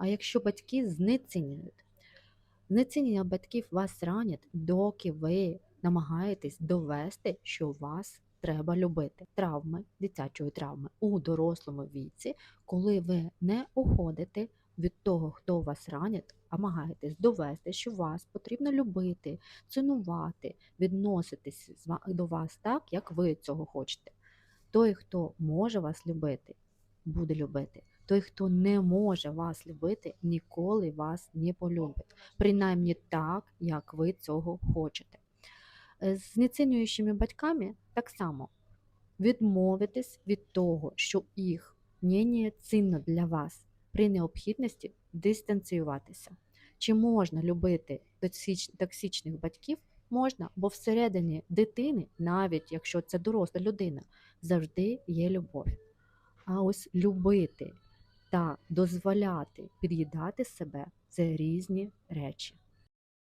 А якщо батьки знецінюють, знецінення батьків вас ранять, доки ви намагаєтесь довести, що вас треба любити. Травми, дитячої травми у дорослому віці, коли ви не уходите від того, хто вас ранить, а намагаєтесь довести, що вас потрібно любити, цінувати, відноситись до вас так, як ви цього хочете. Той, хто може вас любити, буде любити. Той, хто не може вас любити, ніколи вас не полюбить. Принаймні так, як ви цього хочете. Е, З знецінюючими батьками так само відмовитись від того, що їх мнення цінно для вас при необхідності дистанціюватися. Чи можна любити токсич- токсичних батьків? Можна, бо всередині дитини, навіть якщо це доросла людина, завжди є любов. А ось любити та дозволяти під'їдати себе це різні речі.